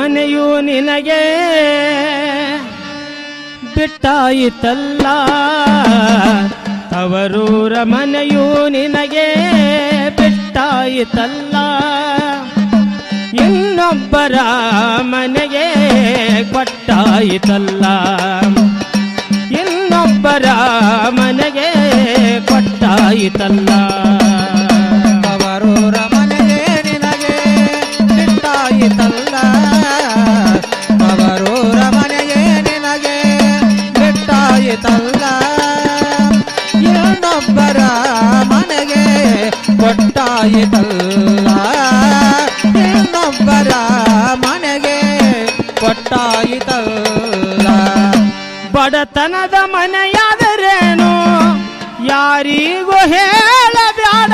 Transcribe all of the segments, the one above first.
ಮನೆಯು ನಿನಗೆ ಬಿಟ್ಟಾಯಿತಲ್ಲ. ತವರೂರ ಮನೆಯು ನಿನಗೆ ಬಿಟ್ಟಾಯಿತಲ್ಲ. ಇನ್ನೊಬ್ಬರ ಮನೆಗೆ ಕೊಟ್ಟಾಯಿತಲ್ಲ. ಇನ್ನೊಬ್ಬರ ಮನೆಗೆ ಕೊಟ್ಟಾಯಿತಲ್ಲ. ಕೊಟ್ಟಾಯಿತಲ್ಲ ಇನ್ನೊಬ್ಬರ ಮನೆಗೆ ಕೊಟ್ಟಾಯಿತಲ್ಲ. ಬಡತನದ ಮನೆಯಾದರೇನು? ಯಾರಿಗೂ ಹೇಳಬೇಡ.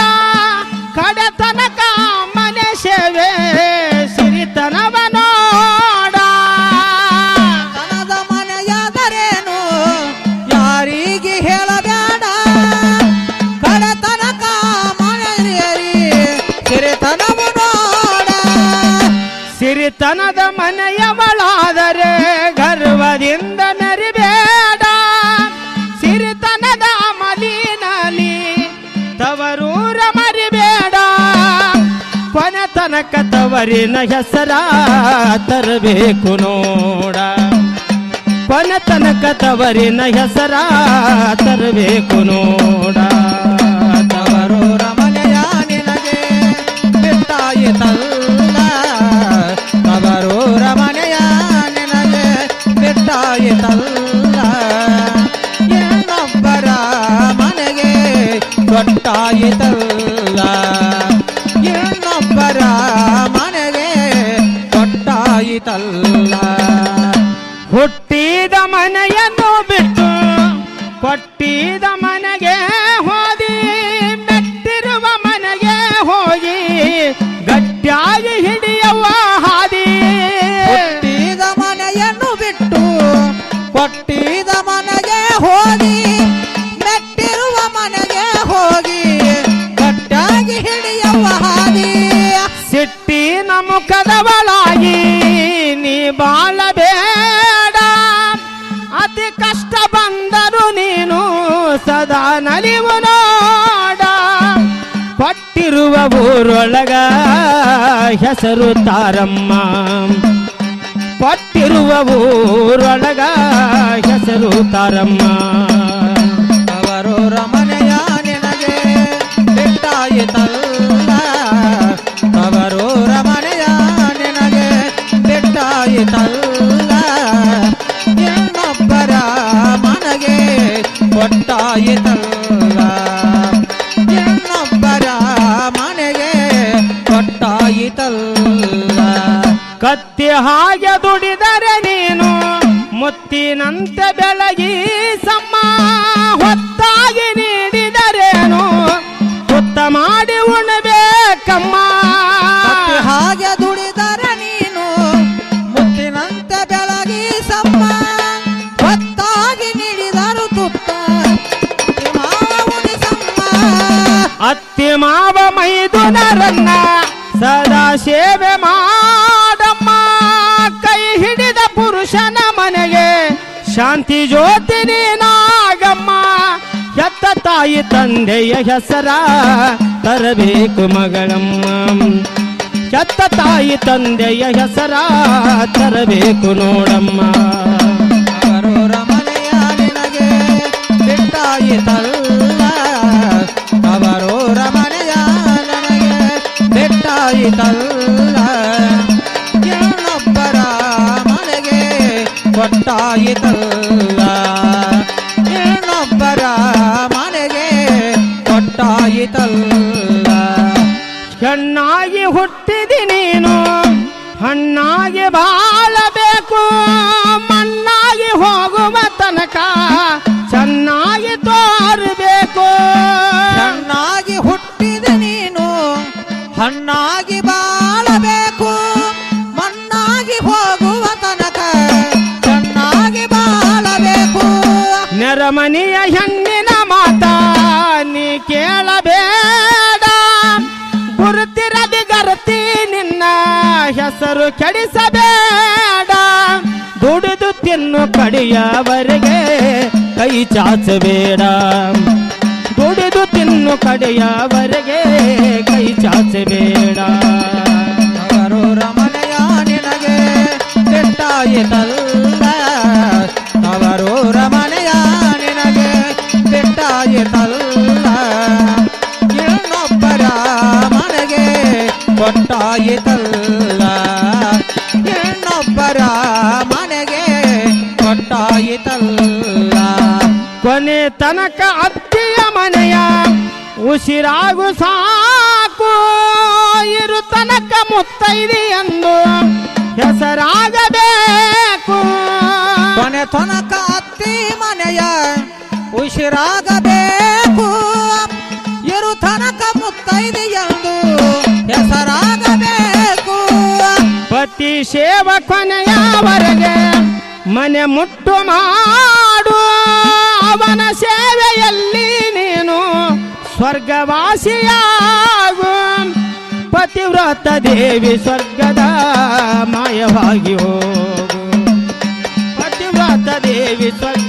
ಸಿರಿತನದ ಮನೆಯವಳಾದರೆ ಗರ್ವದಿಂದ ನರಿಬೇಡ. ಸಿರಿತನದ ಮಲಿನಲಿ ತವರೂರ ಮರಿಬೇಡ. ಕೊನೆ ತನಕ ತವರಿನ ಹೆಸರ ತರಬೇಕು ನೋಡ. ಕೊನೆ ತನಕ ತವರಿನ ಹೆಸರ ತರಬೇಕು ನೋಡ. ಹುಟ್ಟಿದ ಮನೆಯನ್ನು ಬಿಟ್ಟು ಕೊಟ್ಟಿದ ಮನೆಗೆ ಹೋದಿ ಮೆಟ್ಟಿರುವ ಮನೆಗೆ ಹೋಗಿ, ಗಟ್ಟಿಯಾಗಿ ಹಿಡಿಯವ ಹಾದಿ. ಕೊಟ್ಟಿದ ಮನೆಯನ್ನು ಬಿಟ್ಟು ಕೊಟ್ಟಿದ ಮನೆಗೆ ಹೋಗಿ ಊರೊಳಗ ಹೆಸರು ತಾರಮ್ಮ ಪಟ್ಟಿರುವ ಊರೊಳಗ ಹೆಸರು ತಾರಮ್ಮ ಅವರೂರ ಮನೆಯ ನಿನಗೆ ಬಿಟ್ಟಾಯಿತಲ್ಲ ಹಾಗೆ ದುಡಿದರೆ ನೀನು ಮುತ್ತಿನಂತೆ ಬೆಳಗಿ ಸಮ್ಮ. ಹೊತ್ತಾಗಿ ನೀಡಿದರೇನು? ಹೊತ್ತ ಮಾಡಿ ಉಣಬೇಕಮ್ಮ. ಹಾಗೆ ದುಡಿದರೆ ನೀನು ಮುತ್ತಿನಂತೆ ಬೆಳಗಿ ಸಮ್ಮ. ಹೊತ್ತಾಗಿ ನೀಡಿದರು ತುತ್ತ ಅತ್ತಿ ಮಾವ ಮೈದುನರನ್ನ ಸದಾ ಸೇವೆ ಮಾಡಮ್ಮ ಶಾಂತಿ ಜ್ಯೋತಿ ನಾಗಮ್ಮ, ಹೆತ್ತ ತಾಯಿ ತಂದೆಯ ಹೆಸರ ತರಬೇಕು ಮಗಳಮ್ಮ. ಹೆತ್ತ ತಾಯಿ ತಂದೆಯ ಹೆಸರ ತರಬೇಕು ನೋಡಮ್ಮ. ಅವರೂರ ಮನೆಯ ನಿನಗೆ ಬಿಟ್ಟಾಯಿತಲ್ಲ ಅವರೂರ ಮನೆಯ ನನಗೆ ಬಿಟ್ಟಾಯಿತಲ್ಲ ಮಣ್ಣಾಗಿ ಹೋಗುವ ತನಕ ಚೆನ್ನಾಗಿ ತೋರಬೇಕು. ಚೆನ್ನಾಗಿ ಹುಟ್ಟಿದ ನೀನು ಹಣ್ಣಾಗಿ ಬಾಳಬೇಕು. ಮಣ್ಣಾಗಿ ಹೋಗುವ ತನಕ ಚೆನ್ನಾಗಿ ಬಾಳಬೇಕು. ನೆರಮನೆಯ ಹೆಣ್ಣೆ ಹೆಸರು ಕೆಡಿಸಬೇಡ. ದುಡಿದು ತಿನ್ನು ಕಡೆಯವರಿಗೆ ಕೈ ಚಾಚಬೇಡ. ದುಡಿದು ತಿನ್ನು ಕಡೆಯವರಿಗೆ ಕೈ ಚಾಚಬೇಡ. ಕೊಟ್ಟಾಯಿತಲ್ಲ ಇನ್ನೊಬ್ಬರ ಮನೆಗೆ ಕೊಟ್ಟಾಯಿತಲ್ಲ ಕೊನೆ ತನಕ ಅತ್ತಿಯ ಮನೆಯ ಉಸಿರಾಗು ಸಾಕು. ಇರು ತನಕ ಮುತ್ತೈದಿ ಎಂದು ಹೆಸರಾಗಬೇಕು. ಕೊನೆ ತನಕ ಅತ್ತಿ ಮನೆಯ ಉಸಿರಾಗಬೇಕು. ಇರು ತನಕ ಮುತ್ತೈದೆ ಸೇವ ಕೊನೆಯವರೆಗೆ ಮನೆ ಮುಟ್ಟು ಮಾಡು. ಅವನ ಸೇವೆಯಲ್ಲಿ ನೀನು ಸ್ವರ್ಗವಾಸಿಯಾಗು. ಪತಿವ್ರತ ದೇವಿ ಸ್ವರ್ಗದ ಮಾಯವಾಗಿ ಹೋಗು. ಪತಿವ್ರತ ದೇವಿ ಸ್ವರ್ಗ